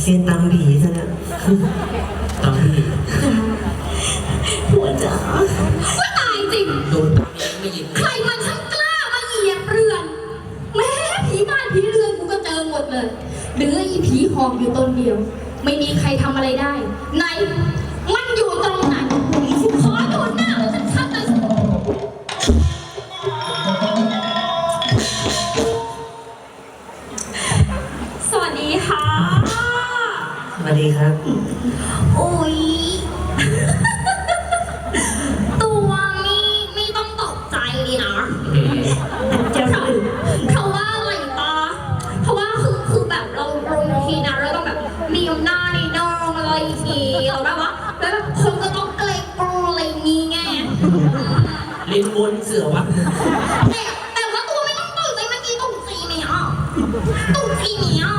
เซียนตามผีซะแล้วตามพี่หัวจ๋าว่าตายจริง โดนตามนี้ไม่หยิบใครมันช่างกล้ามาเหยียบเรือน แม้ผีบ้านผีเรือนกูก็เจอหมดเลยเหลืออีผีหอกอยู่ตนเดียว ไม่มีใครทำอะไรได้ ไหน มันอยู่ตรงไหนขอดูหน้ามันชัดๆหน่อย องอะไรทีเราแบบว่าแล้วแบบคนก็ต้องเกรงกลัวอะไรอย่างงี้ไง ลิ้นม้วนเสือวะแต่แต่ว่าตัวไม่ต้องตกใจเมื่อกี้ตกใจไหมอะตกใจไหมอะ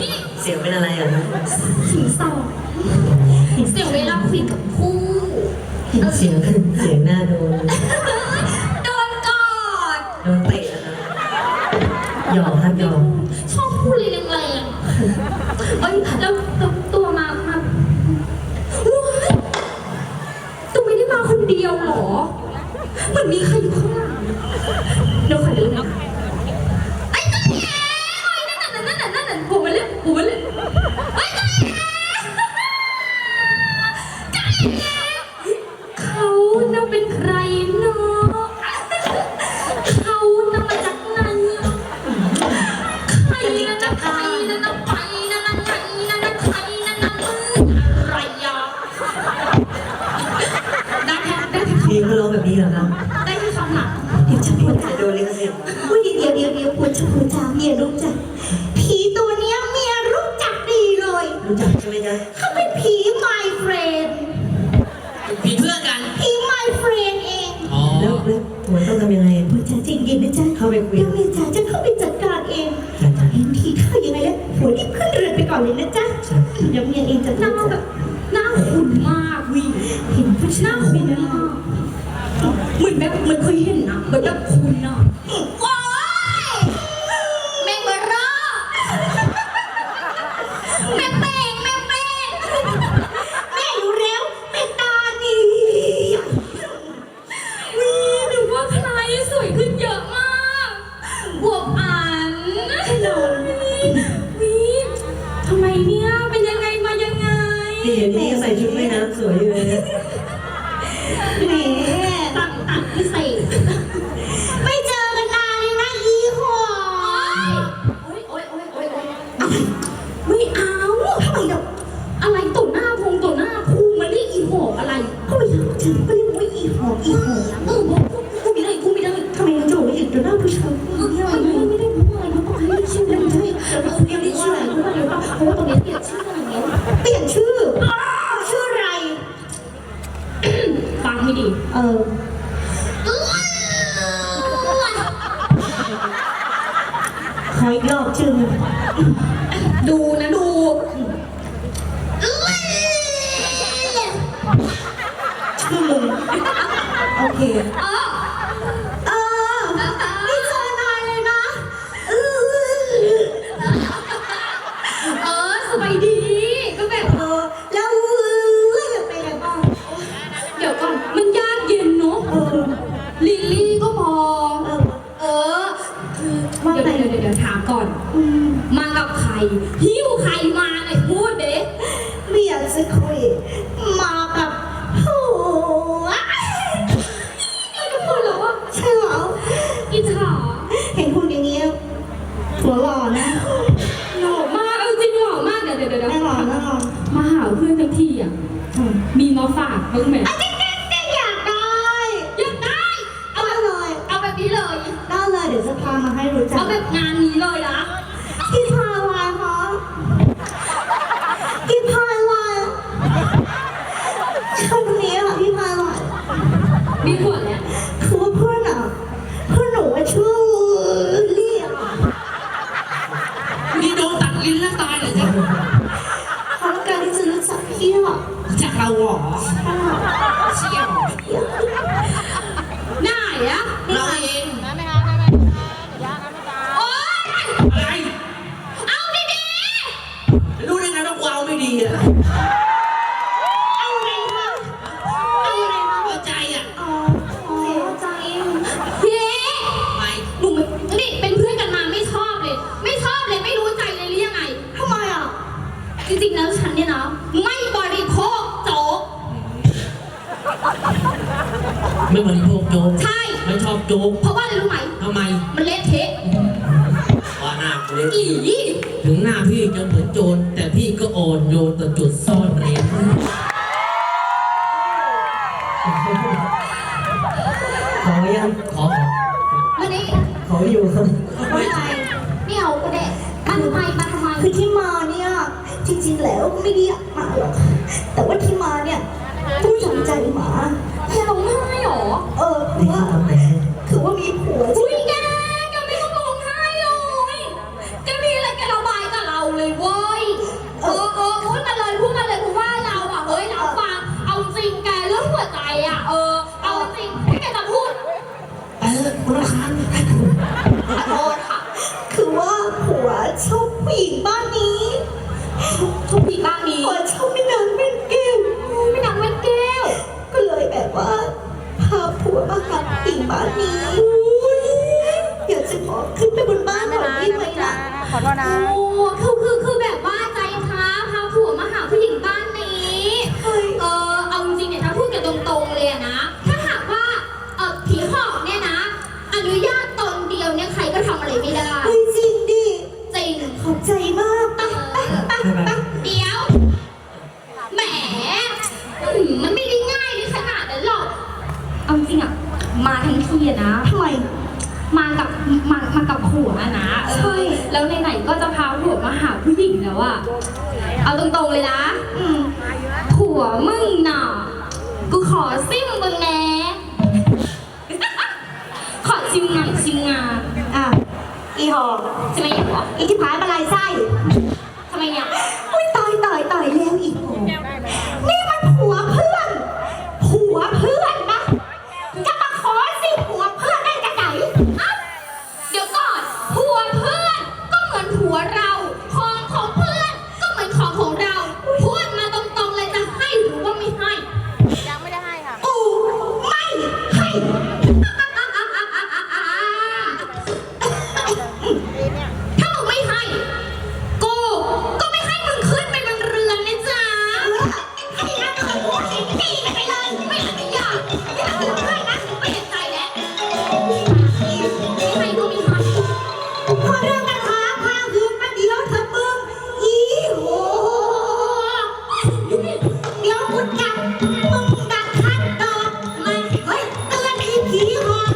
นี่เสียงเป็นอะไรอะครับถึงสองเสียงเวลาคุยกับผู้เสียงเสียงหน้าโดนโดนกอดโดนเตะนะครับหยอกครับหยอก ชอบพูดอะไรแรงๆเอ้ยแล้วแล้วตัวมามาว้ายตัวไม่ได้มาคนเดียวเหรอ เห มากวิเห็นผู้ชาน้ายคนนมากเหมือนแบบเหมือนเคยเห็นนะเหมือนแบบขุ่นอะ ก็ไม่รู้จักก็เรียกว่าอีหอมอีหอมเออบอกกูไม่ได้กูไม่ได้ทำไมเราจะบอกว่าอย่างตัวหน้าผู้ชายเออไม่ได้ไม่ได้พูดอะไรเขาต้องให้ชื่อมันใช่เราเรียกชื่ออะไรเพราะว่าเดี๋ยวเพราะว่าตรงนี้เปลี่ยนชื่ออะไรเงี้ยเปลี่ยนชื่อชื่ออะไรฟังให้ดีเออขออีกรอบชื่อดูนะดู โอเคเออเออไม่เจอนานเลยนะเออเออสบายดี ก็แบบ เออแล้วเรื่องเป็นบ้างเดี๋ยวก่อน มันยากเย็นเนาะเออลิลลี่ก็พอเออเออ ว่าเดี๋ยวไงเดี๋ยวเดี๋ยวถามก่อน อืมมากับใครหิ้ เพื่อนทั้งทีอะ มีมาฝากบ้างไหม อ่เอาไงคะเอาไงคะพอใจอะอ๋ออ๋ใจีเอ๊ะไปหนูนี่เป็นเพื่อนกันมาไม่ชอบเลย ไม่ชอบเลยไม่รู้ใจเลยหรือยังไงทำไมอะจริงๆแล้วฉันเนี่ยนะไม่บริโภคโจ๊กไม่บริโภคโจ๊ใช่ ไม่ชอบโจ๊เพราะว่าอะไรรู้ไหม ทำไมมันเละเทะว่หน้ากูเละถึงหน้าพี่จะเหมือนโจร นโยนตัอจุดซ่อนเร้นขอยังขอมานี่ขออยู่ไม่อะไรไม่เอาประเด็กมาทำไมมาทำไมคือที่มาเนี่ยจริงๆแล้วไม่ได้อากมาหรอกแต่ว่าที่มาเนี่ยต้องใจหมา ทุกทุกปีบ้างมีคนชอไม่นางเป็นแก้วไม่นางเป็นแก้ว ก็เลยแบบว่าพาผัวมาหาผู้บ้านนี้อยากจะขอขึ้นไปบนบ้านหน่อยได้ไหมล่ะ ขอโทษนะ ไหนก็จะพาผัวมาหาผู้หญิงแล้วอะเอาตรงๆเลยนะผัวมึงน่ะกูขอซิมมึงแน่ขอซิมงานชิมงานอะอีหอมทำไมเนี่ยอีที่ผายมาลายไส้ทำไมเนี่ย 你 好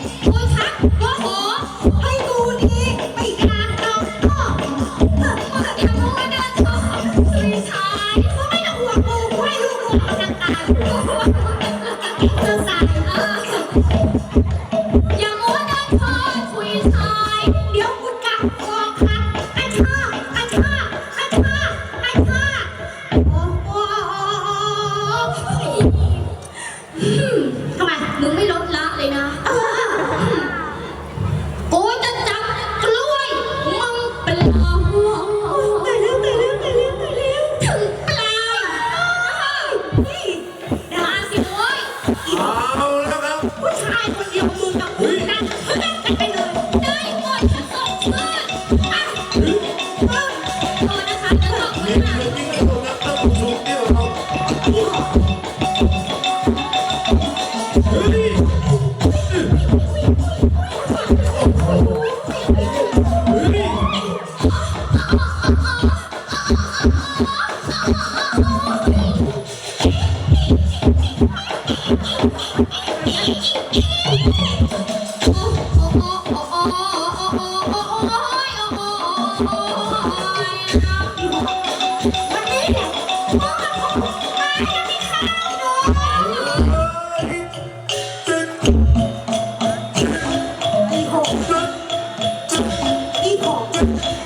โอ้ยครับโอ้โอี